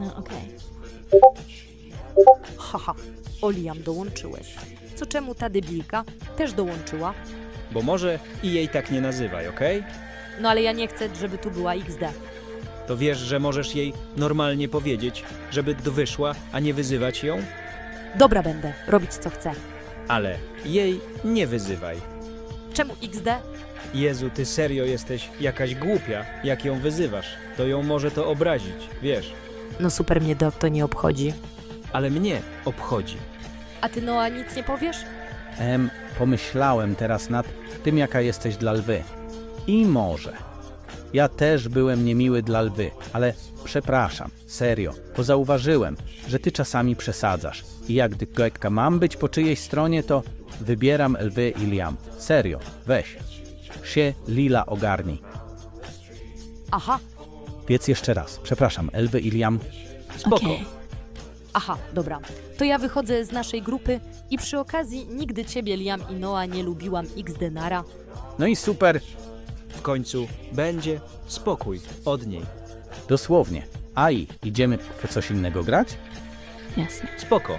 No okej. Haha, Oliam dołączyłeś. Co czemu ta debilka też dołączyła? Bo może i jej tak nie nazywaj, okej? No ale ja nie chcę, żeby tu była XD. To wiesz, że możesz jej normalnie powiedzieć, żeby wyszła, a nie wyzywać ją? Dobra będę, robić co chcę. Ale jej nie wyzywaj. Czemu XD? Jezu, ty serio jesteś jakaś głupia, jak ją wyzywasz. To ją może to obrazić, wiesz. No super mnie to, to nie obchodzi. Ale mnie obchodzi. A ty Noa nic nie powiesz? Em, pomyślałem teraz nad tym, jaka jesteś dla lwy. I może. Ja też byłem niemiły dla lwy, ale przepraszam, serio, bo zauważyłem, że ty czasami przesadzasz. I jak gdyka mam być po czyjejś stronie, to wybieram lwy i Liam. Serio, weź. Się Lila ogarnij. Aha, Więc jeszcze raz, przepraszam, lwy i Liam. Spoko. Okej. aha, dobra. To ja wychodzę z naszej grupy i przy okazji nigdy ciebie, Liam i Noa nie lubiłam XD nara. No i super, W końcu będzie spokój od niej. dosłownie. Aj, idziemy w coś innego grać? Jasne. Spoko.